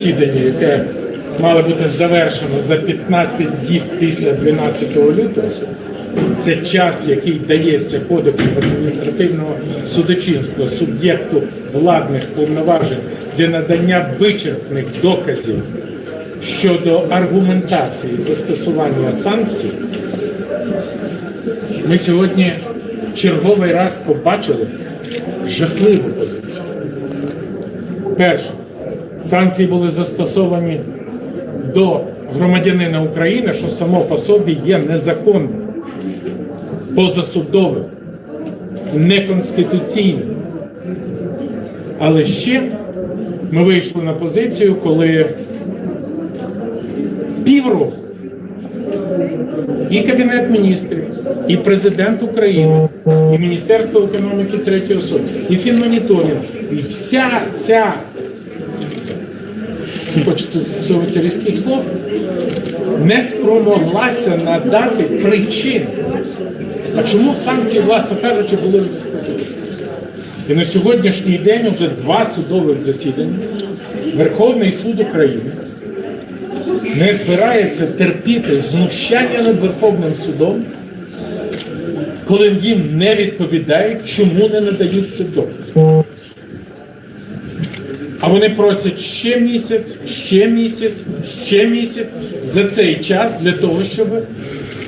засідання, яке мало бути завершено за 15 діб після 12 лютого, це час, який дається Кодексом адміністративного судочинства суб'єкту владних повноважень для надання вичерпних доказів щодо аргументації застосування санкцій. Ми сьогодні черговий раз побачили жахливу позицію. Перше, санкції були застосовані до громадянина України, що само по собі є незаконним, позасудовим, неконституційним. Але ще ми вийшли на позицію, коли півроку і Кабінет міністрів, і президент України, і Міністерство економіки третьої особи, і фінмоніторинг, і вся ця хочеться цього різких слов, не спромоглася надати причин. А чому санкції, власно кажучи, були застосовані? І на сьогоднішній день вже два судових засідання. Верховний суд України не збирається терпіти знущання над Верховним судом, коли їм не відповідають, чому не надаються докази. А вони просять ще місяць, ще місяць, ще місяць за цей час для того, щоб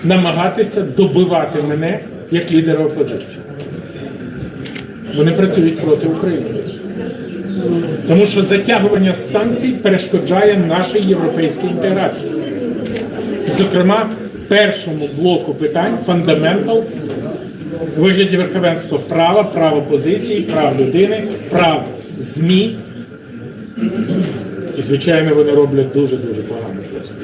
намагатися добивати мене як лідера опозиції. Вони працюють проти України. Тому що затягування санкцій перешкоджає нашій європейській інтеграції. Зокрема, першому блоку питань у вигляді верховенства права, прав опозиції, прав людини, прав ЗМІ. І, звичайно, вони роблять дуже-дуже погано просто.